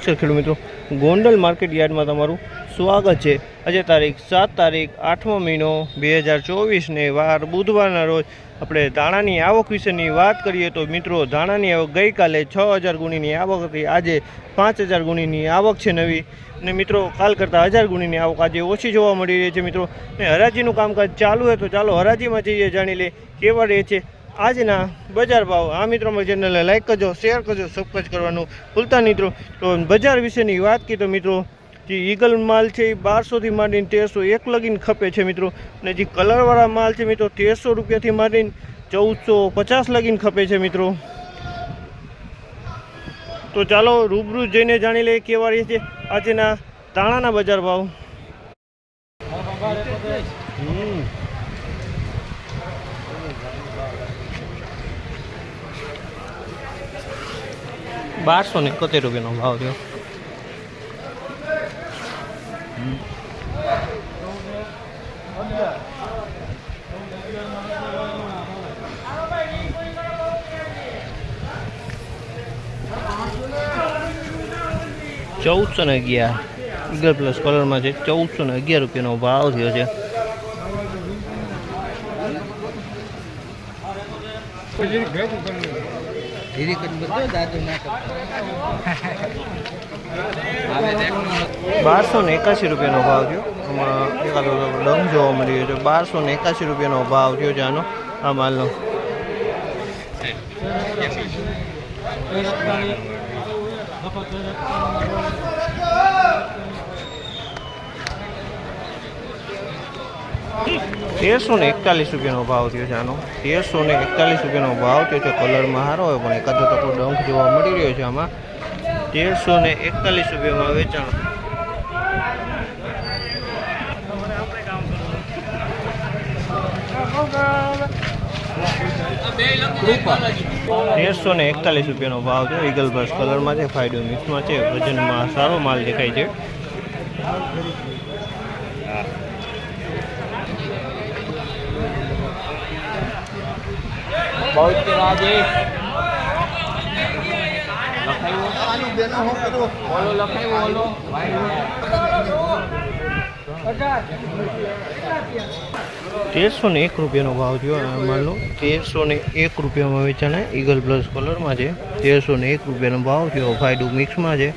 નમસ્કાર ખેડૂત મિત્રો. ગોંડલ માર્કેટ યાર્ડમાં તમારું સ્વાગત છે. આજે તારીખ સાત તારીખ આઠમો મહિનો બે હજાર ચોવીસને વાર બુધવારના રોજ આપણે ધાણાની આવક વિશેની વાત કરીએ તો મિત્રો, ધાણાની આવક ગઈકાલે છ હજાર ગુણીની આવક હતી. આજે પાંચ હજાર ગુણીની આવક છે નવી. અને મિત્રો, કાલ કરતાં હજાર ગુણીની આવક આજે ઓછી જોવા મળી રહી છે મિત્રો. અને હરાજીનું કામકાજ ચાલુ હોય તો ચાલો હરાજીમાં જઈએ, જાણી લે કેવા રહે છે. આજના બજાર ભાવ આ મિત્રો મારી ચેનલને લાઈક કરજો શેર કરજો સબસ્ક્રાઈબ કરવાનું ભૂલતા મિત્રો. તો બજાર વિશેની વાત કરીએ તો મિત્રો, જે ઈગલ માલ છે એ બારસોથી માંડીને તેરસો એક લગીને ખપે છે મિત્રો. અને જે કલરવાળા માલ છે મિત્રો, તેરસો રૂપિયાથી માંડીને ચૌદસો પચાસ લગીને ખપે છે મિત્રો. તો ચાલો રૂબરૂ જઈને જાણી લઈએ કેવા રહે છે આજના તાણાના બજાર ભાવ. બારસો ને એકોતેર રૂપિયાનો ભાવ થયો. ચૌદસો ને અગિયાર. ઈગલ પ્લસ કલરમાં છે. ચૌદસો ને અગિયાર રૂપિયાનો ભાવ થયો છે. ધીરે કરી બધો દાદો ના બારસો ને એકાશી રૂપિયાનો ભાવ થયો. આમાં એકાદો ડંગ જોવા મળી રહ્યો છે. બારસો ને એકાશી રૂપિયાનો ભાવ થયો છે આનો, આ માલનો. તેરસો ને એકતાલીસ રૂપિયાનો ભાવ થયો છે આનો. તેરસો ને એકતાલીસ રૂપિયાનો ભાવ થયો છે. કલરમાં સારો હોય પણ એકાદો ટકો ડંખ જોવા મળી રહ્યો છે આમાં. તેરસો ને એકતાલીસ રૂપિયામાં વેચાણ. તેરસો ને એકતાલીસ રૂપિયાનો ભાવ છે ઈગલ બસ કલરમાં છે ફાયદો મિક્સમાં છે. વજનમાં સારો માલ દેખાય છે. બહુ જ રાજી ઓલો લખાયું ઓલો. તેરસો ને એક રૂપિયાનો ભાવ થયો આ માલનો તેરસો ને એક રૂપિયામાં વેચાણે ઈગલ પ્લસ કલરમાં છે. તેરસો ને એક રૂપિયાનો ભાવ થયો. ફાયદો મિક્સમાં છે.